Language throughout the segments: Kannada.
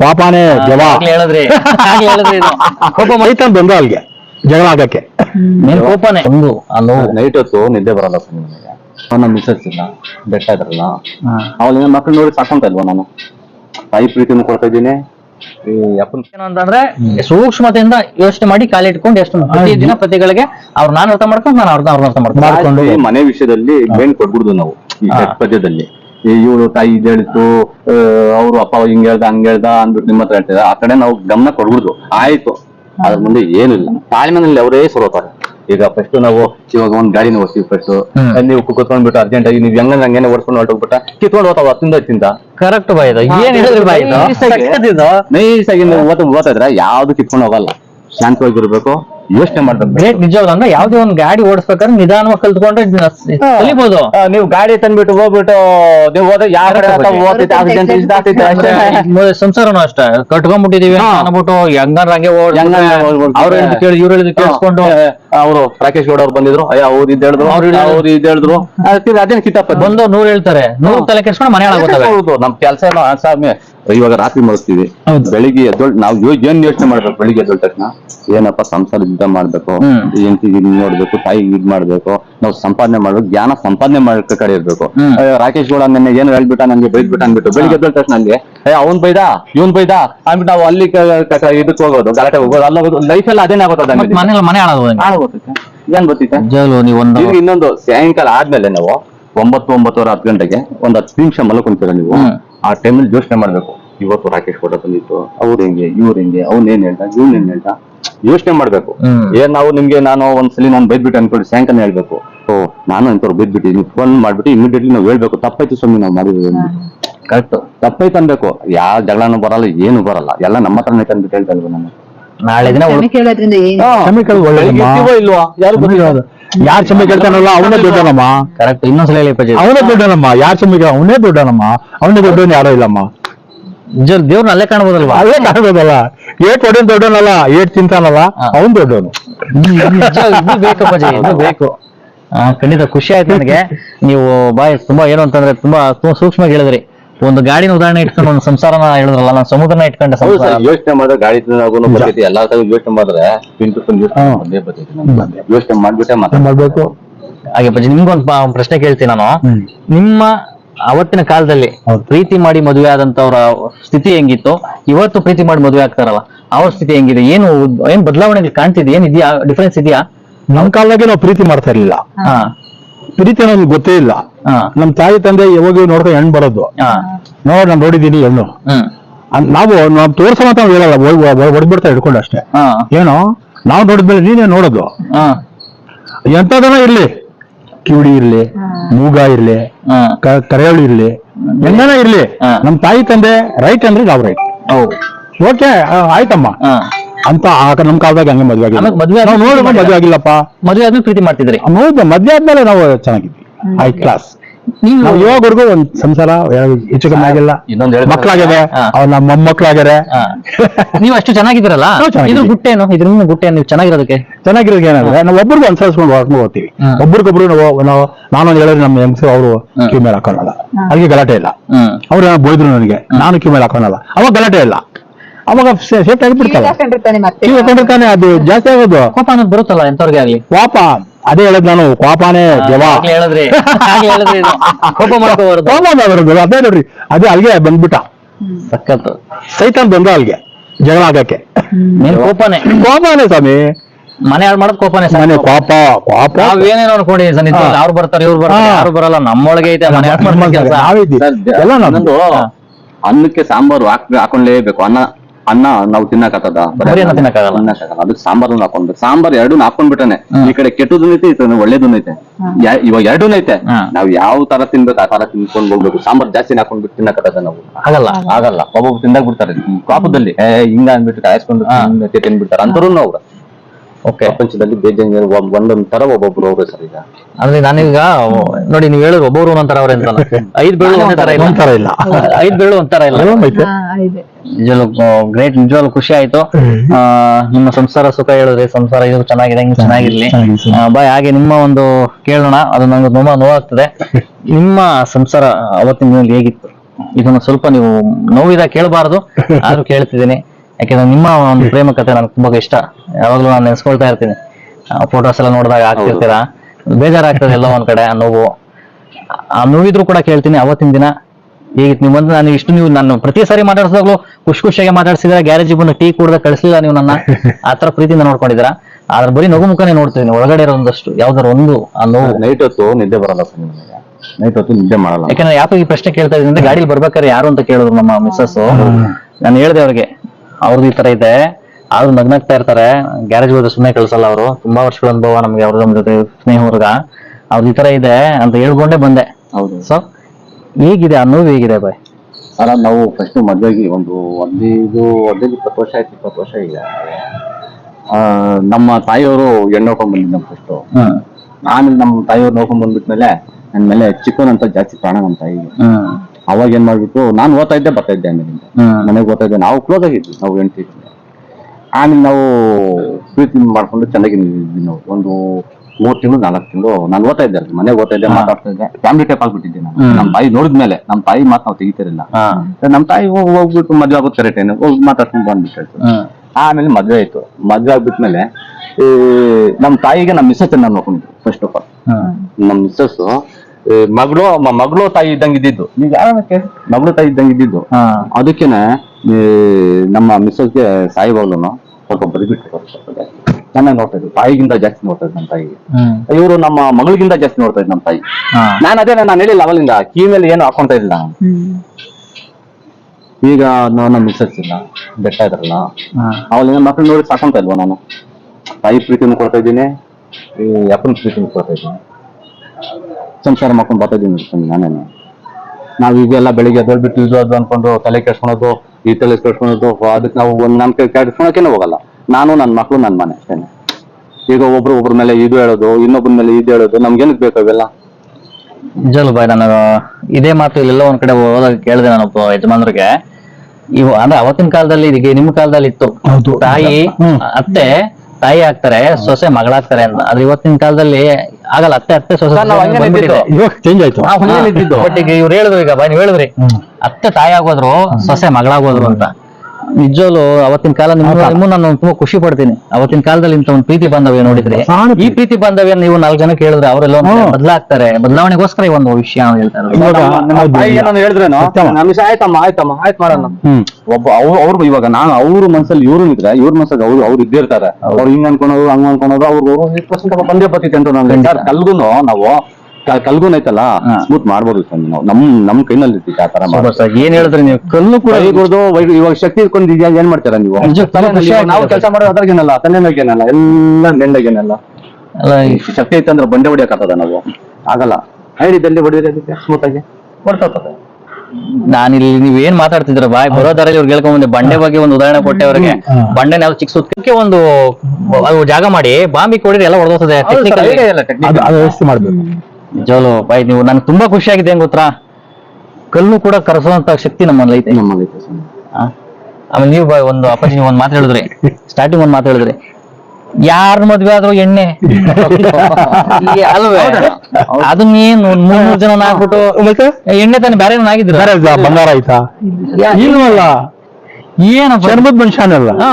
ಕೋಪಾನೇ ಜವ. ಆಗ್ಲೇ ಹೇಳಿದ್ರಿ. ಆಗ್ಲೇ ಹೇಳಿದ್ರಿ ಇದು. ಕೋಪ ಮಾಡಿ ಬಂದ ಅಲ್ಲಿಗೆ ಜಗಳ ಆಗಕ್ಕೆ. ಮೇನ್ ಕೋಪನೇ. ಒಂದು ಅಲ್ಲೋ ನೈಟ್ ಹೊತ್ತು ನಿದ್ದೆ ಬರಲ್ಲ ಸರ್ ನನಗೆ ನನ್ನ ಮಿಸ್ಸಸ್ ಇಲ್ಲ ಬೆಟ್ಟ ಇದ್ರಲ್ಲ ಅವಳಿನ ಮಕ್ಳು ನೋಡಿ ಸಾಕೊಂತ ಇಲ್ವಾ ನಾನು? ತಾಯಿ ಪ್ರೀತಿನೂ ಕೊಡ್ತಾ ಇದ್ದೀನಿ. ಈ ಅಪ್ಪನ ಏನು ಅಂತಂದ್ರೆ ಸೂಕ್ಷ್ಮತೆಯಿಂದ ಯೋಚನೆ ಮಾಡಿ ಕಾಲಿಟ್ಕೊಂಡು ಎಷ್ಟು ಪ್ರತಿ ದಿನ ಪ್ರತಿಗಳಿಗೆ ಅವ್ರು ನಾನು ಅರ್ಥ ಮಾಡ್ಕೊಂಡು ನಾನು ಅವ್ರನ್ನ ಅವ್ರನ್ನ ಅರ್ಥ ಮಾಡ್ಕೊಂಡು ಮಾಡ್ಕೊಂಡು. ಮನೆ ವಿಷಯದಲ್ಲಿ ಬೇಣ್ ಕೊಟ್ಬಿಡುದು ನಾವು ಈ ಹಾ. ಇವಳು ತಾಯಿ ಇದೇಳಿತು ಹೇಳಿತು ಅವ್ರು ಅಪ್ಪ ಹಿಂಗ್ ಹೇಳ್ದ ಹಂಗ ಹೇಳ್ದ ಅಂದ್ಬಿಟ್ಟು ನಿಮ್ಮ ಹತ್ರ ಆ ಕಡೆ ನಾವು ಗಮನ ಕೊಡ್ಬಿಡುದು ಆಯ್ತು. ಅದ್ರ ಮುಂದೆ ಏನಿಲ್ಲ ತಾಳ್ಮೆನಲ್ಲಿ ಅವರೇ ಸೋಲೋತಾರೆ ಈಗ ಫಸ್ಟ್ ನಾವು ಇವಾಗ ಒಂದ್ ಗಾಡಿನ ಓಡಿಸ್ತೀವಿ ಫಸ್ಟ್. ನೀವು ಕುತ್ಕೊಂಡ್ಬಿಟ್ಟು ಅರ್ಜೆಂಟ್ ಆಗಿ ನೀವು ಹೆಂಗ ಹಂಗೇನೆ ಓಡಿಸ್ಕೊಂಡು ಹೊರಟೋಗ್ಬಿಟ್ಟ ಕಿತ್ಕೊಂಡು ಹೋಗ್ತಾವ ಹತ್ತಿಂದ ಹತ್ತಿಂದ ಕರೆಕ್ಟ್ ಬಾಯ್ ಏನ್ ಹೇಳಿದ್ರಿ ನೈಸ್ ಆಗಿ ನೀವು ಓದ್ತಾ ಓದ್ತಾ ಯಾವ್ದು ಕಿತ್ಕೊಂಡು ಹೋಗಲ್ಲ. ಶಾಂತವಾಗಿರ್ಬೇಕು. ಯೋಚನೆ ಮಾಡ್ತಾರೆ ಗ್ರೇಟ್ ನಿಜವಾಗ್ಲೂ. ಅಂದ್ರೆ ಯಾವ್ದೇ ಒಂದು ಗಾಡಿ ಓಡಿಸ್ಬೇಕಾದ್ರೆ ನಿಧಾನವಾಗಿ ಕಲ್ತ್ಕೊಂಡ್ರೆ ಕಲಿಬಹುದು ನೀವು ಗಾಡಿ ತಂದ್ಬಿಟ್ಟು ಹೋಗ್ಬಿಟ್ಟು ನೀವು ಹೋದ್ರೆ ಅಷ್ಟೇ. ಸಂಸಾರನು ಅಷ್ಟೇ. ಕಟ್ಕೊಂಡ್ಬಿಟ್ಟಿದೀವಿ. ಅನ್ಬಿಟ್ಟು ಹೆಂಗಾರ ಹಂಗೆ. ಅವ್ರು ಕೇಳಿ ಇವ್ರು ಹೇಳಿದ್ ಕೇಳಿಸ್ಕೊಂಡು ಅವರು ರಾಕೇಶ್ ಗೌಡ ಅವ್ರು ಬಂದಿದ್ರು. ಅಯ್ಯ ಅವ್ರು ಇದ್ ಹೇಳಿದ್ರು. ಅವ್ರು ಇದ್ ಅವ್ರು ಇದ್ ಹೇಳಿದ್ರು. ಅದೇನ್ ಕಿತ್ತಪ್ಪ ಬಂದು ನೂರ್ ಹೇಳ್ತಾರೆ. ನೂರ್ ತಲೆ ಕೆಡ್ಸ್ಕೊಂಡು ಮನೆ ಹೌದು ನಮ್ ಕೆಲಸ ಏನೋ ಸ್ವಾಮಿ ಇವಾಗ ರಾತ್ರಿ ಮಲಗ್ತೀವಿ ಹೌದು. ಬೆಳಿಗ್ಗೆ ಎದ್ದೊಳ್ ನಾವು ಏನ್ ಯೋಚನೆ ಮಾಡ್ಬೇಕು ಬೆಳಿಗ್ಗೆ ಎದ್ದೊಳ ತಕ್ಷಣ? ಏನಪ್ಪ ಸಂಸಾರ ಯುದ್ಧ ಮಾಡ್ಬೇಕು. ಹೆಂಡತಿಗೆ ನೋಡ್ಬೇಕು ತಾಯಿಗೆ ಇದ್ ಮಾಡ್ಬೇಕು ನಾವು ಸಂಪಾದನೆ ಮಾಡ್ಬೇಕು ಜ್ಞಾನ ಸಂಪಾದನೆ ಮಾಡಕ್ಕೆ ಕಡೆ ಇರ್ಬೇಕು. ರಾಕೇಶ್ ಗೌಡ ನಿನ್ನೆ ಏನ್ ಹೇಳ್ಬಿಟ್ಟ ನಂಗೆ ಬೈದ್ಬಿಟ್ಟ ಅನ್ಬಿಟ್ಟು ಬೆಳಿಗ್ಗೆ ಎದ್ದೊಳ ತಕ್ಷಣ ನಂಗೆ ಏ ಅವ್ನ್ ಬೈದ? ಇವ್ನ್ ಬೈದ? ಅಂದ್ಬಿಟ್ಟು ನಾವು ಅಲ್ಲಿ ಇದಕ್ ಹೋಗೋದು ಗಲಾಟೆ ಹೋಗೋದು ಅಲ್ಲ ಹೋಗೋದು ಲೈಫ್ ಎಲ್ಲ ಅದೇನೇ ಆಗೋದು ಮನೆ ಮನೆ ಏನ್? ಗೊತ್ತಿತ್ತ ಇನ್ನೊಂದು ಸಾಯಂಕಾಲ ಆದ್ಮೇಲೆ ನಾವು ಒಂಬತ್ತು ಒಂಬತ್ತುವರೆ ಹತ್ತು ಗಂಟೆಗೆ ಒಂದ್ ಹತ್ತು ನಿಮಿಷ ಮಲ್ಕೊಂತೀರ ನೀವು. ಆ ಟೈಮಲ್ಲಿ ಯೋಚನೆ ಮಾಡ್ಬೇಕು. ಇವತ್ತು ರಾಕೇಶ್ ಫೋಟೋ ಬಂದಿತ್ತು ಅವ್ರು ಹೆಂಗೆ ಇವ್ರು ಹೆಂಗೆ ಅವ್ನ್ ಏನ್ ಹೇಳ್ತಾ ಇವ್ನ ಏನ್ ಹೇಳ್ತಾ ಯೋಚನೆ ಮಾಡ್ಬೇಕು. ಏನ್ ನಾವು ನಿಮ್ಗೆ ನಾನು ಒಂದ್ಸಲಿ ನಾನು ಬೈದ್ಬಿಟ್ಟು ಅನ್ಕೊಳ್ಳಿ ಸ್ಯಾಂಕನ್ ಹೇಳ್ಬೇಕು. ಓ ನಾನು ಅಂತವ್ರು ಬೈದ್ಬಿಟ್ಟಿ ಫೋನ್ ಮಾಡ್ಬಿಟ್ಟು ಇಮಿಡಿಯೇಟ್ಲಿ ನಾವು ಹೇಳ್ಬೇಕು ತಪ್ಪಾಯ್ತು ಸ್ವಾಮಿ ನಾವು ಮಾಡಿದ್ವಿ ಕರೆಕ್ಟ್ ತಪ್ಪಾಯ್ತು ಅನ್ಬೇಕು. ಯಾವ ಜಗಳನೂ ಬರಲ್ಲ ಏನು ಬರಲ್ಲ. ಎಲ್ಲ ನಮ್ಮ ಹತ್ರನೇ ತಂದ್ಬಿಟ್ಟು ಹೇಳ್ತಾ ಇಲ್ವ ನಾನು ನಾಳೆ ದಿನ ಕ್ಷಮೆ ಕೇಳೋದ್ರಿಂದ ಏನು? ಕ್ಷಮೆ ಕೇಳೋದು ಒಳ್ಳೇದಮ್ಮ. ಇರ್ತೀವೋ ಇಲ್ವಾ? ಯಾರು ಗೊತ್ತಿಲ್ಲ ಯಾರ್ ಕ್ಷಮೆ ಕೇಳ್ತಾನಲ್ಲ ಅವನೇ ದೊಡ್ಡನಮ್ಮ. ಕರೆಕ್ಟ್ ಇನ್ನೊಂದ್ಸಲ ಹೇಳಿ ಪಜಿ ಅವನೇ ದೊಡ್ಡನಮ್ಮ. ಯಾರ್ ಕ್ಷಮೆ ಕೇಳ ಅವನೇ ದೊಡ್ಡನಮ್ಮ. ಅವನೇ ದೊಡ್ಡವನ್ ಯಾರೋ ಇಲ್ಲಮ್ಮ. ನಿಜ ದೇವ್ರನ್ನ ಅಲ್ಲೇ ಕಾಣ್ಬೋದಲ್ವಾ? ಅದೇ ಕಾಣ್ಬೋದಲ್ಲ. Eight ಹೊಡೆನ್ ದೊಡ್ಡವನಲ್ಲ eight ತಿಂತಾನಲ್ಲ. ಅವನ್ ದೊಡ್ಡವನು. ನಿಜ ಇದು ಬೇಕು ಪಜಿ ಇದು ಬೇಕು. ಆ, ಖಂಡಿತ ಖುಷಿ ಆಯ್ತು ನನಗೆ. ನೀವು ಬಾಯ್ ತುಂಬಾ ಏನು ಅಂತಂದ್ರೆ ತುಂಬಾ ತುಂಬಾ ಸೂಕ್ಷ್ಮವಾಗಿ ಹೇಳಿದ್ರಿ. ಒಂದು ಗಾಡಿನ ಉದಾಹರಣೆ ಇಟ್ಕೊಂಡು ಒಂದು ಸಂಸಾರನ ಹೇಳಿದ್ರಲ್ಲ ನಾನು ಸಮುದ್ರನ ಇಟ್ಕೊಂಡೆ ಸಂಸಾರ. ಯೋಚನೆ ಮಾಡಿದ್ರೆ ಗಾಡಿ ತಿನ್ನೋಗುನು ಬರ್ತೈತಿ ಎಲ್ಲಾ ತರ ಯೋಚನೆ ಮಾಡಿದ್ರೆ ಯೋಚನೆ ಹ್ಮ್. ಬಂದೇ ಬರ್ತೈತಿ ಯೋಚನೆ ಮಾಡ್ಬಿಟ್ಟೆ ಏನ್ ಮಾತಾಡ ಮಾಡ್ಬೇಕು. ಹಾಗೆ ಪಜಿ ನಿಮ್ಗೊಂದು ಪ್ರಶ್ನೆ ಕೇಳ್ತೀನಿ ನಾನು. ನಿಮ್ಮ ಅವತ್ತಿನ ಕಾಲದಲ್ಲಿ ಪ್ರೀತಿ ಮಾಡಿ ಮದುವೆ ಆದಂತವ್ರ ಸ್ಥಿತಿ ಹೆಂಗಿತ್ತು? ಇವತ್ತು ಪ್ರೀತಿ ಮಾಡಿ ಮದುವೆ ಆಗ್ತಾರಲ್ಲ ಅವ್ರ ಸ್ಥಿತಿ ಹೆಂಗಿದೆ? ಏನು ಏನ್ ಬದಲಾವಣೆ ಕಾಣ್ತಿದೆ ಏನ್ ಇದೆಯಾ? ಡಿಫರೆನ್ಸ್ ಇದೆಯಾ? ನಮ್ ಕಾಲದಾಗೆ ನಾವು ಪ್ರೀತಿ ಮಾಡ್ತಾ ಇರ್ಲಿಲ್ಲ. ಹಾ. ಪ್ರೀತಿ ಅನ್ನೋದು ಗೊತ್ತೇ ಇಲ್ಲ. ನಮ್ ತಾಯಿ ತಂದೆ ಯಾವಾಗ ನೋಡ್ಕೊಂಡು ಹೆಣ್ಣು ಬರೋದು. ನೋಡ್ ನಾನು ನೋಡಿದೀನಿ ಹೆಣ್ಣು. ನಾವು ನಾವು ತೋರ್ಸೋ ಅಂತ ಹೇಳಲ್ಲ ಹೊಡ್ಬಿಡ್ತಾ ಹಿಡ್ಕೊಂಡು ಅಷ್ಟೇ. ಏನೋ? ನಾವು ನೋಡಿದ್ಮೇಲೆ ನೀನೇ ನೋಡೋದು. ಎಂತದನ ಇರ್ಲಿ. ಕಿವಿಡಿ ಇರ್ಲಿ ಮೂಗ ಇರ್ಲಿ ಕರೆಯಳು ಇರ್ಲಿ. ಎಲ್ಲನ ಇರ್ಲಿ. ಹಾ. ನಮ್ ತಾಯಿ ತಂದೆ ರೈಟ್ ಅಂದ್ರೆ ನಾವು ರೈಟ್. ಓಕೆ ಆಯ್ತಮ್ಮ. ಅಂತ ನಮ್ ಕಾಲದಾಗ ಹಂಗೆ ಮದ್ವೆ ಆಗಿಲ್ಲ. ಮದ್ವೆ ನಾವು ಆದ್ಮೇಲೆ ನೋಡಿದ್ರೆ ಮದ್ವೆ ಆಗಿಲ್ಲಪ್ಪ. ಮದುವೆ ಆದ್ಮೇಲೆ ಪ್ರೀತಿ ಮಾಡ್ತಿದ್ರಿ. ನೋಡಿದ್ದೆ ಮದ್ವೆ ಆದ್ಮೇಲೆ ನಾವು ಚೆನ್ನಾಗಿದ್ವಿ. ಹೈ ಕ್ಲಾಸ್ ನೀವು ಇವಾಗವರೆಗೂ ಒಂದ್ ಸಂಸಾರ ಹೆಚ್ಚು ಕಮ್ಮಿ ಆಗಿಲ್ಲ. ಇನ್ನೊಂದ್ ಹೇಳ್ಬೇಕು. ಮಕ್ಳಾಗಿದೆ ಹಾ. ಅವ್ರ ನಮ್ಮ ಮೊಮ್ಮಕ್ಳಾಗ್ಯಾರೆ ಹಾ. ನೀವು ಅಷ್ಟು ಚೆನ್ನಾಗಿದ್ದೀರಲ್ಲ? ನಾವು ಚೆನ್ನಾಗಿದ್ದೀವಿ. ಇದ್ರ ಗುಟ್ಟೇನು? ಇದ್ರ ಗುಟ್ಟೇನು ನೀವು ಚೆನ್ನಾಗಿರೋದಕ್ಕೆ? ಚೆನ್ನಾಗಿರೋದು ಏನಂದ್ರೆ ನಾವು ಒಬ್ಬರಿಗೂ ಅನುಸರಿಸ್ಕೊಂಡು ಹೊರಕೊಂಡು ಹೋಗ್ತೀವಿ. ಒಬ್ಬರಿಗೊಬ್ರು ಒಬ್ರಿಗೊಬ್ರು ನಾವು ನಾವು ನಾನೊಂದು ಹೇಳಿದ್ರೆ ನಮ್ಮ ಹೆಂಗಸರು ಅವರು ಕ್ಯೂ ಮೇಲೆ ಹಾಕೋಣಲ್ಲ ಅದಕ್ಕೆ ಗಲಾಟೆ ಇಲ್ಲ. ಹ್ಮ್ ಅವ್ರು ಬೈದ್ರು ನನಗೆ ನಾನು ಕ್ಯೂ ಮೇಲೆ ಹಾಕೋಣಲ್ಲ ಅವಾಗ ಗಲಾಟೆ ಇಲ್ಲ. ಅವಾಗ ಸೇಫ್ಟಿ ಆಗಿ ಬಿಡ್ತಾರೆ ಹಾಕೊಂಡಿರ್ತಾನೆ ಅದು ಜಾಸ್ತಿ ಆಗೋದು. ಕೋಪ ಅನ್ನೋದು ಬರುತ್ತಲ್ಲ ಎಂತವ್ರಿಗೆ ಆಗ್ಲಿ? ಪಾಪ ಅದೇ ಹೇಳದ್ ನಾನು ಕೋಪನೇ ಜವಾ ಆಗ್ಲೇ ಹೇಳಿದ್ರಿ. ಆಗ್ಲೇ ಹೇಳಿದ್ರಿ ಇದು. ಕೋಪ ಮಾಡ್ಕೋಬಾರ್ದು ಕೋಪ ಬರೋದು. ಅದೇ ನೋಡ್ರಿ ಅದೇ ಅಲ್ಗೆ ಬಂದ್ಬಿಟ್ಟ. ಸಖತ್ ಸೈತಾನ್ ಬಂದ ಅಲ್ಗೆ ಜಗಳ ಆಗಕ್ಕೆ ಕೋಪಾನೆ ಕೋಪನೇ. ಕೋಪನೇ ಸ್ವಾಮಿ. ಮನೆ ಹಾಳು ಮಾಡೋದು ಕೋಪನೇ ಸರ್ ಮನೆ ಕೋಪ ಕೋಪ ನಾವ್ ಏನೇನೋ ಅನ್ಕೊಂಡಿ ಸರ್ ಯಾರು. ಅವ್ರು ಬರ್ತಾರೆ ಇವ್ರು ಬರ್ತಾರೆ ಹಾ. ಯಾರು ಬರಲ್ಲ. ನಮ್ಮೊಳಗೆ ಐತೆ ಮನೆ ಹಾಳು ಮಾಡ್ಕೊಂಡು ಕೆಲಸ? ಎಲ್ಲ ಅನ್ನಕ್ಕೆ ಸಾಂಬಾರು ಹಾಕ್ ಹಾಕೊಂಡ್ಲೇಬೇಕು ಅನ್ನ. ಅನ್ನ ನಾವು ತಿನ್ನಕತ್ತದ? ಬರೀ ಅನ್ನ ತಿನ್ನಕ್ಕಾಗಲ್ಲ. ತಿನ್ನಕ್ಕಾಗಲ್ಲ ಅದಕ್ಕೆ ಸಾಂಬಾರು ಹಾಕೊಂಡ್ಬೇಕು ಸಾಂಬಾರ್ ಎರಡು ಹಾಕೊಂಡ್ಬಿಟ್ಟಾನೆ. ಈ ಕಡೆ ಕೆಟ್ಟದೂ ಐತೆ ಈ ಕಡೆ ಒಳ್ಳೇದೂ ಐತೆ. ಯಾ- ಇವಾಗ ಎರಡೂ ಐತೆ. ಹಾ. ನಾವ್ ಯಾವ ತರ ತಿನ್ಬೇಕು ಆ ತರ ತಿನ್ಕೊಂಡ್ ಹೋಗ್ಬೇಕು. ಸಾಂಬಾರ್ ಜಾಸ್ತಿ ಹಾಕೊಂಡ್ಬಿಟ್ಟು ತಿನ್ನಕತ್ತದ ನಾವು. ಆಗಲ್ಲ ಆಗಲ್ಲ. ಒಬ್ಬೊಬ್ರು ತಿಂದಾಗ ಬಿಡ್ತಾರೆ. ಈ ಕಾಪದಲ್ಲಿ ಏ ಹಿಂಗ ಅಂದ್ಬಿಟ್ಟು ಕಾಯಿಸ್ಕೊಂಡು ತಿನ್ಬಿಡ್ತಾರೆ ಅಂತರೂ ಅವ್ರು. ಓಕೆ ಪ್ರಪಂಚದಲ್ಲಿ ಬೇಜಾನ್ ಒಂದೊಂದ್ ತರ ಒಬ್ಬೊಬ್ರು ಅವ್ರೆ ಸರ್ ಈಗ. ಅಂದ್ರೆ ನಾನೀಗ ನೋಡಿ ನೀವ್ ಹೇಳಿದ್ರು ಒಬ್ಬರು ಒಂದೊಂತರ ಅವ್ರೆ ಅಂತ ಐದ್ ಬೆಳ್ಳು ಒಂದೇ ತರ ಇಲ್ಲ. ಒಂಥರ ಇಲ್ಲ. ಐದ್ ಬೆಳ್ಳು ಒಂಥರ ಇಲ್ಲ. ನಿಜವಾಗ್ಲೂ ಗ್ರೇಟ್ ನಿಜವಾಗ್ಲೂ ಖುಷಿ ಆಯ್ತು. ಆ, ನಿಮ್ಮ ಸಂಸಾರ ಸುಖ ಹೇಳಿದ್ರೆ ಸಂಸಾರ ಇದು ಚೆನ್ನಾಗಿದೆ ಹಿಂಗ್ ಚೆನ್ನಾಗಿರ್ಲಿ. ಆ, ಬಾಯ್ ಹಾಗೆ ನಿಮ್ಮ ಒಂದು ಕೇಳೋಣ. ಅದು ನಂಗೆ ತುಂಬಾ ನೋವಾಗ್ತದೆ. ನಿಮ್ಮ ಸಂಸಾರ ಅವತ್ತಿನ ದಿನದಲ್ಲಿ ಹೇಗಿತ್ತು? ಇದನ್ನ ಸ್ವಲ್ಪ ನೀವು ನೋವಿದ ಕೇಳಬಾರದು. ಆದ್ರೂ ಕೇಳ್ತಿದ್ದೀನಿ. ಯಾಕೆಂದ್ರೆ ನಿಮ್ಮ ಒಂದು ಪ್ರೇಮ ಕಥೆ ನನಗೆ ತುಂಬಾ ಇಷ್ಟ. ಯಾವಾಗ್ಲೂ ನಾನು ನೆನ್ಸ್ಕೊಳ್ತಾ ಇರ್ತೀನಿ. ಫೋಟೋಸ್ ಎಲ್ಲ ನೋಡಿದಾಗ ಹಾಕ್ತಿರ್ತೀರಾ? ಬೇಜಾರಾಗ್ತದೆ ಎಲ್ಲ ಒಂದ್ ಕಡೆ ಆ ನೋವು. ಆ ನೋವಿದ್ರು ಕೂಡ ಕೇಳ್ತೀನಿ ಅವತ್ತಿನ ದಿನ. ಈಗ ಬಂದು ನಾನು ಇಷ್ಟು ನೀವು ನಾನು ಪ್ರತಿ ಸಾರಿ ಮಾತಾಡ್ಸಿದಾಗ್ಲೂ ಖುಷಿ ಖುಷಿಯಾಗಿ ಮಾತಾಡ್ಸಿದ್ರೆ ಗ್ಯಾರೇಜ್ ಬಂದು ಟೀ ಕುಡ್ದ ಕಳಿಸ್ಲಿಲ್ಲ ನೀವು ನನ್ನ. ಆ ತರ ಪ್ರೀತಿಯಿಂದ ನೋಡ್ಕೊಂಡಿದ್ದೀರಾ? ಅದ್ರ ಬರೀ ನಗು ಮುಖನೇ ನೋಡ್ತೀನಿ ಒಳಗಡೆ ಇರೋದಷ್ಟು ಯಾವ್ದಾರ ಒಂದು ಆ ನೋವು. ನೈಟ್ ಹೊತ್ತು ನಿದ್ದೆ ಬರಲ್ಲ ಸರ್ ನೈಟ್ ಹೊತ್ತು ನಿದ್ದೆ ಮಾಡಲ್ಲ. ಯಾಕಂದ್ರೆ ಯಾಕೆ ಈ ಪ್ರಶ್ನೆ ಕೇಳ್ತಾ ಇದ್ದೀನಿ ಅಂದ್ರೆ ಗಾಡಿಲಿ ಬರ್ಬೇಕಾದ್ರೆ ಯಾರು ಅಂತ ಕೇಳಿದ್ರು ನಮ್ಮ ಮಿಸ್ಸಸ್ ನಾನು ಹೇಳ್ದೆ ಅವ್ರಿಗೆ ಅವ್ರದ್ದು ಈ ತರ ಇದೆ. ಆದ್ರೂ ನಗ್ನಾಗ್ತಾ ಇರ್ತಾರೆ. ಗ್ಯಾರೇಜ್ ಹೋದ್ರೆ ಸುಮ್ಮನೆ ಕಳ್ಸಲ್ಲ ಅವರು. ತುಂಬಾ ವರ್ಷಗಳ ಅನುಭವ ನಮ್ಗೆ ಅವ್ರ ನಮ್ಮ ಜೊತೆ ಸ್ನೇಹ ಹುಡುಗ. ಅವ್ರದ್ದು ಈ ತರ ಇದೆ ಅಂತ ಹೇಳ್ಕೊಂಡೇ ಬಂದೆ. ಹೌದು. ಸೊ ಹೇಗಿದೆ? ಆ ನೋವು ಹೇಗಿದೆ ಬಾಯ್? ಅಲ್ಲ ನಾವು ಫಸ್ಟ್ ಮದುವೆಗೆ ಒಂದು ಹದಿನೈದು ಹದಿನೈದು ಇಪ್ಪತ್ತು ವರ್ಷ ಆಯ್ತು ಇಪ್ಪತ್ತು ವರ್ಷ ಈಗ. ಆ, ನಮ್ಮ ತಾಯಿಯವರು ಹೆಣ್ಣು ನೋಡ್ಕೊಂಡ್ ಬಂದಿದ್ದು ನಮ್ಮ ಫಸ್ಟ್ ಹ್ಮ್ ಆಮೇಲೆ ನಮ್ಮ ತಾಯಿಯವ್ರು ನೋಡ್ಕೊಂಡ್ ಬಂದ್ಬಿಟ್ಮೇಲೆ ನನ್ನ ಮೇಲೆ ಚಿಕ್ಕನ್ ಅಂತ ಜಾಸ್ತಿ ಪ್ರಾಣ ನಮ್ಮ ತಾಯಿಗೆ. ಹ್ಮ್ ಅವಾಗ ಏನ್ ಮಾಡ್ಬಿಟ್ಟು ನಾನು ಓದ್ತಾ ಇದ್ದೆ ಬರ್ತಾ ಇದ್ದೆ ಅಂಗಡಿಯಿಂದ ನನಗೆ ಮನೆಗೆ ಓದ್ತಾ ಇದ್ದೆ. ನಾವು ಕ್ಲೋಸ್ ಆಗಿದ್ವಿ ನಾವು ಹೆಂಡತಿ ಆಮೇಲೆ ನಾವು ಪ್ರೀತಿ ಮಾಡ್ಕೊಂಡು ಚೆನ್ನಾಗಿ ನಾವು. ಒಂದು ಮೂರ್ ತಿಂಗಳು ನಾಲ್ಕು ತಿಂಗಳು ನಾನು ಓದ್ತಾ ಇದ್ದೆ ಮನೆ ಮನೆಗೆ ಓದ್ತಾ ಇದ್ದೆ ಮಾತಾಡ್ತಾ ಇದ್ದೆ. ಫ್ಯಾಮಿಲಿ ಟೈಪ್ ಆಗ್ಬಿಟ್ಟಿದ್ದೆ ನಾನು. ನಮ್ಮ ತಾಯಿ ನೋಡಿದ್ಮೇಲೆ ನಮ್ಮ ತಾಯಿ ಮಾತು ನಾವು ತೆಗಿತಿರಲಿಲ್ಲ. ನಮ್ಮ ತಾಯಿ ಹೋಗಿ ಹೋಗ್ಬಿಟ್ಟು ಮದ್ವೆ ಆಗುತ್ತೆ ಕರೆಕ್ಟ್ ಏನು? ಹೋಗಿ ಮಾತಾಡ್ಕೊಂಡು ಬಂದ್ಬಿಟ್ಟು ಆಮೇಲೆ ಮದ್ವೆ ಆಯ್ತು. ಮದ್ವೆ ಆಗ್ಬಿಟ್ಮೇಲೆ ಈ ನಮ್ಮ ತಾಯಿಗೆ ನಮ್ಮ ಮಿಸ್ಸಸ್ ಚೆನ್ನಾಗಿ ನೋಡ್ಕೊಂಡಿದ್ವಿ ಫಸ್ಟ್ ಆಫ್ ಆಲ್ ನಮ್ಮ ಮಿಸ್ಸಸ್ ಮಗಳು ಮಗಳು ತಾಯಿ ಇದ್ದಂಗೆ ಇದ್ದಿದ್ದು. ಮಗಳು ತಾಯಿ ಇದ್ದಂಗೆ ಇದ್ದಿದ್ದು. ಅದಕ್ಕೇನೆ ನಮ್ಮ ಮಿಸ್ಸಸ್ಗೆ ಸಾಯಿಬಾಗ್ಲು ಸ್ವಲ್ಪ ಬರಿಬಿಟ್ಟು ಚೆನ್ನಾಗಿ ನೋಡ್ತಾ ಇದ್ರು. ತಾಯಿಗಿಂತ ಜಾಸ್ತಿ ನೋಡ್ತಾ ಇದ್ರು ನಮ್ಮ ತಾಯಿಗೆ ಇವರು ನಮ್ಮ ಮಗಳಿಗಿಂತ ಜಾಸ್ತಿ ನೋಡ್ತಾ ಇದ್ರು ನಮ್ಮ ತಾಯಿ. ನಾನು ಅದೇ ನಾನು ಹೇಳಿಲ್ಲ ಅವಲಿಂದ ಕೀ ಮೇಲೆ ಏನು ಹಾಕೊಂತ ಇದ್ದಿಲ್ಲ ನಾನು ಈಗ ನನ್ನ ನಮ್ಮ ಮಿಸ್ಸಸ್ ಇಲ್ಲ ಬೆಟ್ಟ ಇದ್ರಲ್ಲ ಅವಳಿಂದ ಮಕ್ಕಳು ನೋಡಿ ಸಾಕೊಂತ ಇಲ್ವಾ ನಾನು? ತಾಯಿ ಪ್ರೀತಿನೂ ಕೊಡ್ತಾ ಇದ್ದೀನಿ ಈ ಅಪ್ಪನ ಪ್ರೀತಿನೂ ಕೊಡ್ತಾ ಇದ್ದೀನಿ. ಸಂಸಾರ ಮಾಡ್ಕೊಂಡು ಬರ್ತಾ ಇದ್ದೀನಿ ಸ್ವಾಮಿ ನಾನೇನು ನಾವು ಈಗೆಲ್ಲ ಬೆಳಿಗ್ಗೆ ಎದ್ದೇಳ್ಬಿಟ್ಟು ಇದು ಅದು ಅನ್ಕೊಂಡು ತಲೆ ಕೆಡ್ಸ್ಕೊಳೋದು ಈ ತಲೆ ಕೆಡ್ಸ್ಕೊಳೋದು ಅದಕ್ಕೆ ನಾವು ಒಂದು ನಮ್ಮ ಕೈ ಕೆಡ್ಸ್ಕೊಳಕೇನೆ ಹೋಗಲ್ಲ. ನಾನು ನನ್ನ ಮಕ್ಕಳು ನನ್ನ ಮನೆ ಅಷ್ಟೇನೆ ಈಗ ಒಬ್ರು ಒಬ್ರ ಮೇಲೆ ಇದು ಹೇಳೋದು ಇನ್ನೊಬ್ರ ಮೇಲೆ ಇದು ಹೇಳೋದು ನಮ್ಗೇನಕ್ಕೆ ಬೇಕು ಅವೆಲ್ಲ? ಜಲ್ ಬಾಯ್ ನಾನು ಇದೇ ಮಾತು ಇಲ್ಲೆಲ್ಲ ಒಂದ್ ಕಡೆ ಹೋದಾಗ ಕೇಳಿದೆ ನಾನು ಒಬ್ಬ ಯಜಮಾನ್ರಿಗೆ. ಇವು ಅಂದ್ರೆ ಅವತ್ತಿನ ಕಾಲದಲ್ಲಿ ಇದೀಗ ನಿಮ್ಮ ಕಾಲದಲ್ಲಿ ಇತ್ತು. ತಾಯಿ ಹ್ಮ್. ಅತ್ತೆ ತಾಯಿ ಆಗ್ತಾರೆ ಸೊಸೆ ಮಗಳಾಗ್ತಾರೆ ಅಂತ. ಆದ್ರೆ ಇವತ್ತಿನ ಕಾಲದಲ್ಲಿ ಆಗಲ್ಲ ಅತ್ತೆ ಅತ್ತೆ ಸೊಸೆ ನಾವು ಹಂಗೆ ಬಂದ್ಬಿಟ್ಟಿದೆ. ಇವಾಗ ಚೇಂಜ್ ಆಯ್ತು. ಬಟ್ ಈಗ ಇವ್ರು ಹೇಳಿದ್ರು ಈಗ ಬಾಯ್ ನೀವು ಹೇಳಿದ್ರಿ ಅತ್ತೆ ತಾಯಿ ಆಗೋದ್ರು ಸೊಸೆ ಮಗಳಾಗೋದ್ರು ಅಂತ. ನಿಜವಲ್ಲೂ ಅವತ್ತಿನ ಕಾಲ ನಿಮ್ಮ ನಾನು ತುಂಬಾ ಖುಷಿ ಪಡ್ತೀನಿ. ಅವತ್ತಿನ ಕಾಲದಲ್ಲಿ ಇಂಥ ಒಂದು ಪ್ರೀತಿ ಬಾಂಧವ್ಯ ನೋಡಿದ್ರೆ. ಈ ಪ್ರೀತಿ ಬಾಂಧವ್ಯ ನೀವು ನಾಲ್ಕು ಜನ ಕೇಳಿದ್ರೆ ಅವರೆಲ್ಲ. ಬದಲಾಗ್ತಾರೆ. ಬದಲಾವಣೆಗೋಸ್ಕರ ಈ ಒಂದು ವಿಷಯ ಹೇಳಿದ್ರೇನು? ಆಯ್ತಮ್ಮ ಆಯ್ತಮ್ಮ ಆಯ್ತು ಮಾಡೋಣ. ಒಬ್ಬ ಅವ್ರು ಅವ್ರು ಇವಾಗ ನಾನು ಅವ್ರ ಮನ್ಸಲ್ಲಿ ಇವ್ರು ಇದ್ರೆ ಇವ್ರ ಮನ್ಸಲ್ಲಿ ಅವ್ರು ಅವ್ರು ಇದ್ದೇ ಇರ್ತಾರೆ. ಅವ್ರು ಹಿಂಗ್ ಅನ್ಕೊಳೋದು ಹಂಗ್ ಅನ್ಕೊಳೋದು ಅವ್ರು ಪರ್ಸೆಂಟ್ ಬಂದೇ ಬರ್ತೈತೆ ಅಂತ ನಾನು ಸರ್ ಕಲ್ಗುನು ನಾವು. ಕಲ್ಗುನ್ ಐತಲ್ಲ. ಸ್ಮೂತ್ ಮಾಡ್ಬೋದು ಸ್ವಾಮಿ ನಾವು. ನಮ್ ನಮ್ ಕೈನಲ್ಲಿ ಆ ತರ ಸರ್ ಏನ್ ಹೇಳಿದ್ರೆ ನೀವು? ಕಲ್ಲು ಕೂಡ ಇವಾಗ ಶಕ್ತಿ ಇಟ್ಕೊಂಡು ಏನ್ ಮಾಡ್ತೀರಾ ನೀವು? ಖುಷಿ ನಾವು. ಕೆಲಸ ಮಾಡೋದು ಅದ್ರಾಗೇನಲ್ಲ ತಲೆನಾಗೇನಲ್ಲ ಎಲ್ಲ ನೆಂಡಗೇನಲ್ಲ ಅಲ್ಲ, ಈ ಶಕ್ತಿ ಐತೆ ಅಂದ್ರೆ ಬಂಡೆ ಹೊಡಿಯಕತ್ತದ ನಾವು? ಆಗಲ್ಲ. ಐಡಿದಲ್ಲಿ ಹೊಡಿದ್ರೆ ಅದಕ್ಕೆ ಸ್ಮೂತ್ ಆಗಿ ಹೊಡ್ತದೆ ನಾನಿಲ್ಲಿ ನೀವ್ ಏನ್ ಮಾತಾಡ್ತಿದ್ರ ಬಾಯ್ ಬರೋ ದಾರಲ್ಲಿ ಇವ್ರಿಗೆ ಹೇಳ್ಕೊಂಡ್ ಬಂದೆ ಬಂಡೆ ಬಗ್ಗೆ ಒಂದು ಉದಾಹರಣೆ ಕೊಟ್ಟೆ ಅವ್ರಿಗೆ. ಬಂಡೆ ನಾವು ಚಿಕ್ಕ ಸುತ್ತಕ್ಕೆ ಒಂದು ಅದು ಜಾಗ ಮಾಡಿ ಬಾಂಬಿ ಕೊಡಿದ್ರೆ ಎಲ್ಲ ಹೊಡೆದೋಗ್ತದೆ. ಟೆಕ್ನಿಕಲ್ ಅದು ಅದು ವ್ಯವಸ್ಥೆ ಮಾಡ್ಬೇಕು. ಜೋಲು ಬಾಯ್ ನೀವು ನನ್ಗೆ ತುಂಬಾ ಖುಷಿ ಆಗಿದೆ ಹೆಂಗ್ ಗೊತ್ತಾ? ಕಲ್ಲು ಕೂಡ ಕರೆಸುವಂತ ಶಕ್ತಿ ನಮ್ಮಲ್ಲಿ ಐತೆ. ನಮ್ಮಲ್ಲೈತೆ ಸ್ವಾಮಿ. ಆ? ಆಮೇಲೆ ನೀವು ಬಾಯ್ ಒಂದು ಅಪ್ಪಾಜಿ ನೀವು ಒಂದ್ ಮಾತು ಹೇಳಿದ್ರಿ. ಸ್ಟಾರ್ಟಿಂಗ್ ಒಂದ್ ಮಾತು ಹೇಳಿದ್ರಿ. ಯಾರ ಮದ್ವೆ ಆದ್ರೂ ಎಣ್ಣೆ? ಈ ಅಲ್ವೇ? ಅದನ್ನೇನು ಒಂದ್ ಮೂರ್ ಮೂರ್ ಜನ ಹಾಕ್ಬಿಟ್ಟು ಮತ್ತೆ? ಎಣ್ಣೆ ತಾನೆ ಬೇರೆ ಆಗಿದ್ರು? ಬೇರೆ ಬಂಗಾರ ಆಯ್ತಾ? ಇಲ್ವಲ್ಲ? ಏನಪ್ಪ? ಚರ್ಮದ ಮನುಷ್ಯನಲ್ಲ? ಹಾ.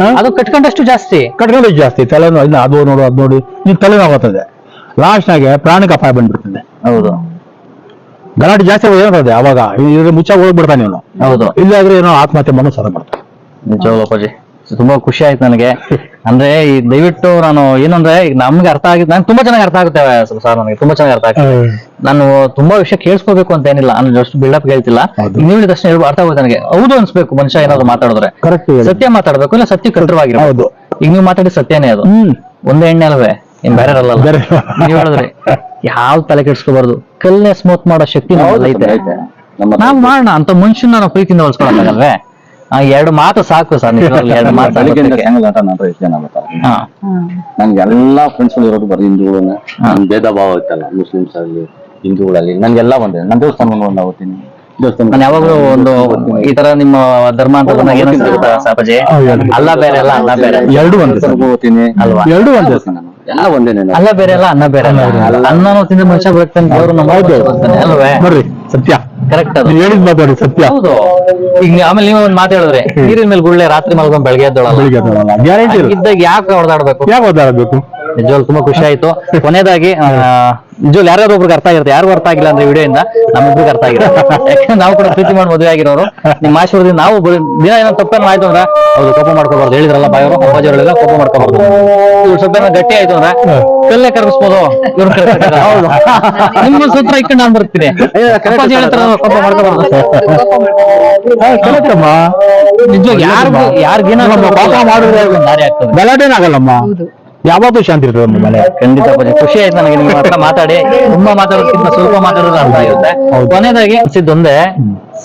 ಹಾ? ಅದು ಕಟ್ಕೊಂಡಷ್ಟು ಜಾಸ್ತಿ. ಕಟ್ಕೊಂಡು ಜಾಸ್ತಿ. ತಲೆನೋ ಇನ್ನು ಅದು ನೋಡು ಅದು ನೋಡಿ ನೀನ್ ತಲೆನೋವು ಬರ್ತದೆ ಲಾಸ್ಟ್ನಾಗೆ ಪ್ರಾಣಕ್ಕೆ ಅಪಾಯ ಬಂದ್ಬಿಡ್ತದೆ. ಹೌದು. ಗಲಾಟೆ ಜಾಸ್ತಿ ಏನಾಗ್ತದೆ ಅವಾಗ ಇದ್ರ ಮುಚ್ಚ ಹೋಗ್ಬಿಡ್ತಾನೆ ಇವನು. ಹೌದು. ಇಲ್ಲಾದ್ರೆ ಏನೋ ಆತ್ಮಹತ್ಯೆ ಮಾಡೋ ಸದ ಮಾಡ್ತಾನೆ. ನಿಜ ತುಂಬಾ ಖುಷಿ ಆಯ್ತು ನನಗೆ. ಅಂದ್ರೆ ಈ ದಯವಿಟ್ಟು ನಾನು ಏನಂದ್ರೆ ಈಗ ನಮ್ಗೆ ಅರ್ಥ ಆಗಿದೆ ನಂಗೆ ತುಂಬಾ ಚೆನ್ನಾಗಿ ಅರ್ಥ ಆಗುತ್ತೆ ಸರ್ ನನಗೆ. ತುಂಬಾ ಚೆನ್ನಾಗಿ ಅರ್ಥ ಆಗುತ್ತೆ. ನಾನು ತುಂಬಾ ವಿಷಯ ಕೇಳಿಸ್ಕೋಬೇಕು ಅಂತ ಏನಿಲ್ಲ. ನಾನು ಜಸ್ಟ್ ಬಿಲ್ಡಪ್ ಹೇಳ್ತಿಲ್ಲ. ನೀವು ತಕ್ಷಣ ಅರ್ಥ ಆಗುತ್ತೆ ನನಗೆ. ಹೌದು ಅನ್ಸ್ಬೇಕು ಮನುಷ್ಯ ಏನಾದ್ರು ಮಾತಾಡಿದ್ರೆ. ಕರೆಕ್ಟ್ ಸತ್ಯ ಮಾತಾಡ್ಬೇಕು ಇಲ್ಲ ಸತ್ಯ ಕಟ್ಟರವಾಗಿರ್ಬೋದು ಹೌದು. ಈಗ ನೀವು ಮಾತಾಡಿದ ಸತ್ಯನೇ ಅದು. ಹ್ಮ್. ಒಂದೇ ಎಣ್ಣೆ ಅಲ್ವೇ? ಏನ್ ಬೇರೆ ಅಲ್ಲ. ನೀವ್ ಹೇಳಿದ್ರಿ. ಯಾವ ತಲೆ ಕೆಡ್ಸ್ಕೋಬಾರ್ದು. ಕಲ್ಲೇ ಸ್ಮೂತ್ ಮಾಡೋ ಶಕ್ತಿ ನಮ್ಮಲ್ಲಿ ಐತೆ. ನಾವ್ ಮಾಡೋಣ ಅಂತ ಮನುಷ್ಯನ ನಾವು ಪ್ರೀತಿಯಿಂದ ಹೊಲ್ಸ್ಕೊಳಕ್ಕಾಗಲ್ವೇ ಆ ಎರಡು ಮಾತು ಸಾಕು ಸರ್ ನಿಜವಾಗ್ಲೂ ಎರಡು ಮಾತು ಸಾಕು. ಹಾ. ನನ್ಗೆ ಎಲ್ಲಾ ಫ್ರೆಂಡ್ಸ್ ಇರೋದು ಬರೀ ಹಿಂದೂಗಳನ್ನ ನನ್ ಭೇದ ಭಾವ ಐತಲ್ಲ ಮುಸ್ಲಿಮ್ಸ್ ಆಗಲಿ ಹಿಂದೂಗಳಲ್ಲಿ. ನನ್ಗೆಲ್ಲ ಒಂದೇ ನಾನು ದೇವಸ್ಥಾನ ಒಂದು ಹೋಗ್ತೀನಿ. ದೇವಸ್ಥಾನ ನಾನು ಯಾವಾಗ್ಲೂ ಒಂದು ಈ ತರ ನಿಮ್ಮ ಧರ್ಮ ಅಂತ ಬಂದಾಗ ಏನೋ ಸಿಗುತ್ತಾ ಹೌದು, ಅಲ್ಲ ಬೇರೆ ಅಲ್ಲ ಅಲ್ಲ ಬೇರೆ. ಎರಡು ಒಂದೇ ಸರ್. ಹೋಗ್ತೀನಿ ಅಲ್ವಾ? ಎರಡು ಒಂದೇ ಸರ್. ಎಲ್ಲ ಒಂದೇನೆ ಅಲ್ಲ ಬೇರೆ ಅಲ್ಲ ಅನ್ನ ಬೇರೆ ಅಲ್ಲ. ಅನ್ನನೂ ತಿಂದ ಮನುಷ್ಯ ಬರ್ತಾನೆ ದೇವ್ರು ನಮ್ಮ ಅಲ್ವೇ? ಬರ್ರಿ ಸತ್ಯ. ಕರೆಕ್ಟ್ ಅದು. ಹೇಳಿದ್ ಮಾತಾಡಿ ಸತ್ಯ. ಹೌದು. ಈಗ ಆಮೇಲೆ ನೀವು ಒಂದ್ ಮಾತು ಹೇಳಿದ್ರೆ. ನೀರಿನ ಮೇಲೆ ಗುಳ್ಳೆ ರಾತ್ರಿ ಮಲ್ಕೊಂಡ್ ಬೆಳಗ್ಗೆ ಎದ್ದೋಳಲ್ಲ. ಗ್ಯಾರಂಟಿ ಇದ್ದಾಗ ಯಾಕೆ ಹೊಡೆದಾಡ್ಬೇಕು ಯಾಕೆ ಓದಾಡಬೇಕು ನಿಜವಾಗ್ಲೂ ತುಂಬಾ ಖುಷಿ ಆಯ್ತು. ಕೊನೆಯದಾಗಿ ನಿಜವಾಗ್ಲು ನಿಜವಾಗ್ಲೂ ಯಾರ್ಯಾರು ಒಬ್ರಿಗೆ ಅರ್ಥ ಆಗಿರುತ್ತೆ ಯಾರು ಅರ್ಥ ಆಗಿಲ್ಲ ಅಂದ್ರೆ ವಿಡಿಯೋ ಇಂದ ನಮ್ಮಿಬ್ರಿಗೆ ಅರ್ಥ ಆಗಿಲ್ಲ. ಯಾಕಂದ್ರೆ ನಾವು ಕೂಡ ಪ್ರೀತಿ ಮಾಡಿ ಮದುವೆ ಆಗಿರೋರು. ನಿಮ್ಮ ಆಶೀರ್ವಾದದಿಂದ ನಾವು ದಿನ ಏನೋ ತಪ್ಪೇನು ಆಯ್ತು ಅಂದ್ರೆ ಅವ್ರು ಕೋಪ ಮಾಡ್ಕೋಬಾರ್ದು. ಹೇಳಿದ್ರಲ್ಲ ಬಾಯವರು ಅಪ್ಪಾಜಿ ಅವರೆಲ್ಲ ಕೋಪ ಮಾಡ್ಕೋಬಾರ್ದು. ಇವ್ರು ಸ್ವಲ್ಪ ಏನೋ ಗಟ್ಟಿ ಆಯ್ತು ಅಂದ್ರೆ ಕಲ್ಲೇ ಕರ್ಗಿಸ್ಬೋದು. ಇವ್ರು ಹೌದು. ನಿಮ್ಮ ಸೂತ್ರ ಇಕ್ಕೊಂಡು ನಾನು ಬರ್ತೀನಿ. ಅಪ್ಪಾಜಿ ಹೇಳ್ತಾರ ಕೋಪ ಮಾಡ್ಕೋಬಾರ್ದು. ಕರೆಕ್ಟಮ್ಮ. ನಿಜ ಯಾರು ಯಾರಿಗೇನೋ ಪಾಪ ಮಾಡಿದ್ರೆ ಒಂದು ದಾರಿ ಆಗ್ತದೆ. ಗಲಾಟೆನಾಗಲ್ಲಮ್ಮ ಯಾವತ್ತೂ ಶಾಂತಿ ಇರ್ತದೆ ನಮ್ಮ ಮನೆ. ಖಂಡಿತ ಪೂಜೆ ಖುಷಿ ಆಯ್ತು ನನಗೆ ನಿಮ್ಮ ಹತ್ರ ಮಾತಾಡಿ. ತುಂಬಾ ಮಾತಾಡೋದಕ್ಕಿಂತ ಸ್ವಲ್ಪ ಮಾತಾಡೋದು ಅರ್ಥ ಆಗುತ್ತೆ. ಕೊನೆಯದಾಗಿ ಅನ್ಸಿದ್ದೊಂದೇ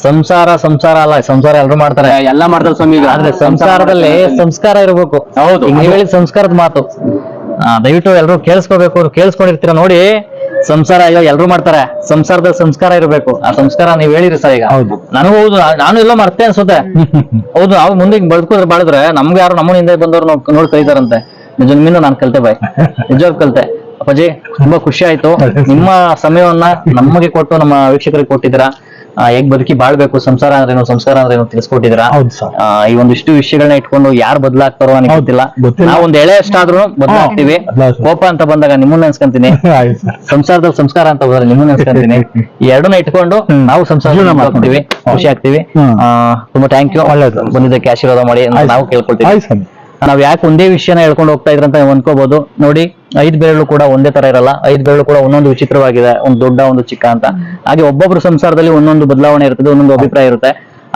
ಸಂಸಾರ ಸಂಸಾರ ಅಲ್ಲ ಸಂಸಾರ ಎಲ್ಲರೂ ಮಾಡ್ತಾರೆ. ಎಲ್ಲ ಮಾಡ್ತಾರೆ ಸ್ವಾಮಿ ಈಗ. ಆದ್ರೆ ಸಂಸಾರದಲ್ಲಿ ಸಂಸ್ಕಾರ ಇರಬೇಕು. ಹೌದು. ಈಗ ನೀವ್ ಹೇಳಿದ ಸಂಸ್ಕಾರದ ಮಾತು. ಆ, ದಯವಿಟ್ಟು ಎಲ್ಲರೂ ಕೇಳಿಸ್ಕೋಬೇಕು ಕೇಳಿಸ್ಕೊಂಡಿರ್ತೀರ ನೋಡಿ. ಸಂಸಾರ ಅಯ್ಯೋ ಎಲ್ಲರೂ ಮಾಡ್ತಾರೆ. ಸಂಸಾರದ ಸಂಸ್ಕಾರ ಇರಬೇಕು. ಆ ಸಂಸ್ಕಾರ ನೀವ್ ಹೇಳಿರಿ ಸರ್ ಈಗ. ಹೌದು. ನನಗೂ ಹೌದು ನಾ- ನಾನು ಎಲ್ಲ ಮರ್ತೇ ಅನ್ಸುತ್ತೆ. ಹೌದು ನಾವು ಮುಂದೆ ಹಿಂಗ್ ಬದುಕಿದ್ರೆ ಬಾಳಿದ್ರೆ ನಮ್ಗೆ ಯಾರು ನಮ್ಮ ಹಿಂದೆ ಬಂದವ್ರು ನೋಡ್ ನೋಡಿ ಕಲಿತಾರಂತೆ ನಿಜ ನಿಮ್ಮಿಂದ ನಾನು ಕಲ್ತೆ ಬಾಯ್. ನಿಜವಾಗ್ ಕಲ್ತೆ. ಅಪ್ಪಾಜಿ ತುಂಬಾ ಖುಷಿ ಆಯ್ತು. ನಿಮ್ಮ ಸಮಯವನ್ನ ನಮಗೆ ಕೊಟ್ಟು ನಮ್ಮ ವೀಕ್ಷಕರಿಗೆ ಕೊಟ್ಟಿದ್ರ ಹೇಗ್ ಬದುಕಿ ಬಾಳ್ಬೇಕು ಸಂಸಾರ ಅಂದ್ರೇನು ಸಂಸ್ಕಾರ ಅಂದ್ರೇನು ತಿಳಿಸ್ಕೊಟ್ಟಿದ್ದೀರಾ. ಆ, ಈ ಒಂದಿಷ್ಟು ವಿಷಯಗಳನ್ನ ಇಟ್ಕೊಂಡು ಯಾರು ಬದಲಾಗ್ತಾರೋ ನನಗೆ ಗೊತ್ತಿಲ್ಲ. ನಾವ್ ಒಂದ್ ಎಳೆ ಅಷ್ಟಾದ್ರೂ ಬದಲಾಗ್ತೀವಿ. ಕೋಪ ಅಂತ ಬಂದಾಗ ನಿಮ್ಮನ್ನ ನೆನ್ಸ್ಕೊಂತೀನಿ. ಸಂಸಾರದಲ್ಲಿ ಸಂಸ್ಕಾರ ಅಂತ ಬಂದ್ರೆ ನಿಮ್ಮನ್ನ ನೆನ್ಸ್ಕೊಂತೀನಿ. ಈ ಎರಡನ್ನ ಇಟ್ಕೊಂಡು ನಾವು ಸಂಸಾರ ಮಾಡ್ತೀವಿ ಖುಷಿ ಆಗ್ತೀವಿ. ಆ, ತುಂಬಾ ಥ್ಯಾಂಕ್ ಯು ಒಳ್ಳೇದು. ಬಂದಿದ್ದಕ್ಕೆ ಆಶೀರ್ವಾದ ಮಾಡಿ. ನಾವು ಕೇಳ್ಕೊಳ್ತೀವಿ. ನಾವ್ ಯಾಕೆ ಒಂದೇ ವಿಷಯನ ಹೇಳ್ಕೊಂಡು ಹೋಗ್ತಾ ಇದ್ರ ಅಂತ ಅನ್ಕೋಬಹುದು ನೋಡಿ, ಐದ್ ಬೆರಳು ಕೂಡ ಒಂದೇ ತರ ಇರಲ್ಲ. ಐದ್ ಬೆರಳು ಕೂಡ ಒಂದೊಂದು ವಿಚಿತ್ರವಾಗಿದೆ, ಒಂದು ದೊಡ್ಡ, ಒಂದು ಚಿಕ್ಕ ಅಂತ. ಹಾಗೆ ಒಬ್ಬೊಬ್ರು ಸಂಸಾರದಲ್ಲಿ ಒಂದೊಂದು ಬದಲಾವಣೆ ಇರ್ತದೆ, ಒಂದೊಂದು ಅಭಿಪ್ರಾಯ ಇರುತ್ತೆ.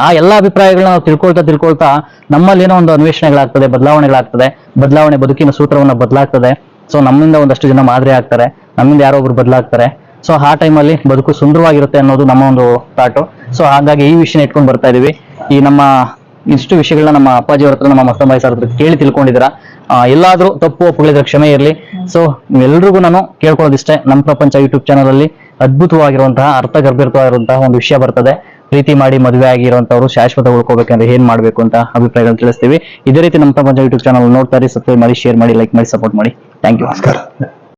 ಆ ಎಲ್ಲಾ ಅಭಿಪ್ರಾಯಗಳನ್ನ ನಾವು ತಿಳ್ಕೊಳ್ತಾ ತಿಳ್ಕೊಳ್ತಾ ನಮ್ಮಲ್ಲಿ ಏನೋ ಒಂದು ಅನ್ವೇಷಣೆಗಳಾಗ್ತದೆ, ಬದಲಾವಣೆಗಳಾಗ್ತದೆ, ಬದಲಾವಣೆ ಬದುಕಿನ ಸೂತ್ರವನ್ನ ಬದಲಾಗ್ತದೆ. ಸೊ ನಮ್ಮಿಂದ ಒಂದಷ್ಟು ಜನ ಮಾದರಿ ಆಗ್ತಾರೆ, ನಮ್ಮಿಂದ ಯಾರೋ ಒಬ್ರು ಬದಲಾಗ್ತಾರೆ. ಸೊ ಆ ಟೈಮಲ್ಲಿ ಬದುಕು ಸುಂದರವಾಗಿರುತ್ತೆ ಅನ್ನೋದು ನಮ್ಮ ಒಂದು ಥಾಟು ಸೊ ಹಾಗಾಗಿ ಈ ವಿಷಯನ ಇಟ್ಕೊಂಡು ಬರ್ತಾ ಇದೀವಿ. ಈ ನಮ್ಮ ಇಷ್ಟು ವಿಷಯಗಳನ್ನ ನಮ್ಮ ಅಪ್ಪಾಜಿ ಅವ್ರ ಹತ್ರ ನಮ್ಮ ಮಸ್ತಂಬಾಯಿ ಸರ್ ಹತ್ರ ಕೇಳಿ ತಿಳ್ಕೊಂಡಿದ್ದೀರಾ. ಆ, ಎಲ್ಲಾದ್ರೂ ತಪ್ಪು ಒಪ್ಪುಗಳಿದ್ರೆ ಕ್ಷಮೆ ಇರಲಿ. ಸೊ ಎಲ್ರಿಗೂ ನಾನು ಕೇಳ್ಕೊಳ್ಳೋದಿಷ್ಟೇ ನಮ್ಮ ಪ್ರಪಂಚ ಯೂಟ್ಯೂಬ್ ಚಾನಲ್ ಅಲ್ಲಿ ಅದ್ಭುತವಾಗಿರುವಂತಹ ಅರ್ಥಗರ್ಭಿತವಾಗಿರುವಂತಹ ಒಂದು ವಿಷಯ ಬರ್ತದೆ. ಪ್ರೀತಿ ಮಾಡಿ ಮದುವೆ ಆಗಿರುವಂತವ್ರು ಶಾಶ್ವತ ಉಳ್ಕೋಬೇಕಂದ್ರೆ ಏನ್ ಮಾಡ್ಬೇಕು ಅಂತ ಅಭಿಪ್ರಾಯಗಳನ್ನ ತಿಳಿಸ್ತೀವಿ. ಇದೇ ರೀತಿ ನಮ್ಮ ಪ್ರಪಂಚ ಯೂಟ್ಯೂಬ್ ಚಾನಲ್ ನೋಡ್ತಾರೆ ಸಬ್ಸ್ಕ್ರೈಬ್ ಮಾಡಿ ಶೇರ್ ಮಾಡಿ ಲೈಕ್ ಮಾಡಿ ಸಪೋರ್ಟ್ ಮಾಡಿ. ಥ್ಯಾಂಕ್ ಯು ನಮಸ್ಕಾರ.